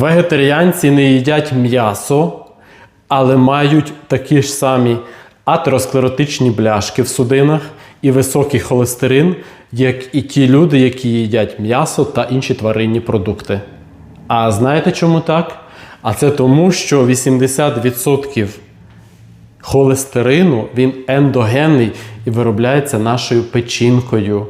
Вегетаріанці не їдять м'ясо, але мають такі ж самі атеросклеротичні бляшки в судинах і високий холестерин, як і ті люди, які їдять м'ясо та інші тваринні продукти. А знаєте чому так? А це тому, що 80% холестерину він ендогенний і виробляється нашою печінкою.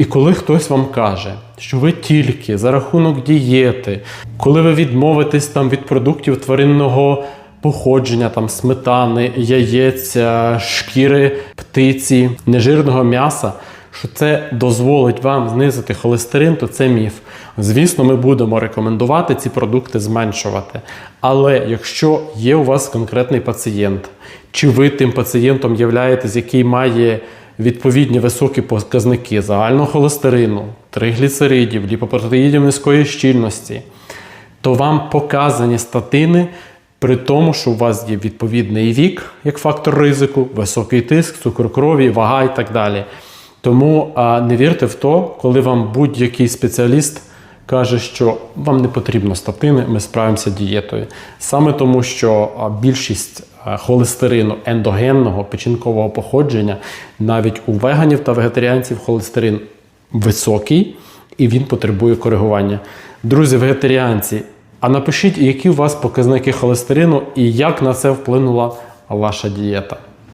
І коли хтось вам каже, що ви тільки за рахунок дієти, коли ви відмовитесь там від продуктів тваринного походження, там сметани, яєця, шкіри, птиці, нежирного м'яса, що це дозволить вам знизити холестерин, то це міф. Звісно, ми будемо рекомендувати ці продукти зменшувати. Але якщо є у вас конкретний пацієнт, чи ви тим пацієнтом являєтесь, який має відповідні високі показники загального холестерину, тригліцеридів, ліпопротеїдів низької щільності, то вам показані статини при тому, що у вас є відповідний вік як фактор ризику, високий тиск, цукор крові, вага і так далі. Тому а, не вірте в то, коли вам будь-який спеціаліст каже, що вам не потрібно статини, ми справимося дієтою. Саме тому, що більшість холестерину ендогенного печінкового походження, навіть у веганів та вегетаріанців холестерин високий і він потребує коригування. Друзі, вегетаріанці, а напишіть, які у вас показники холестерину і як на це вплинула ваша дієта.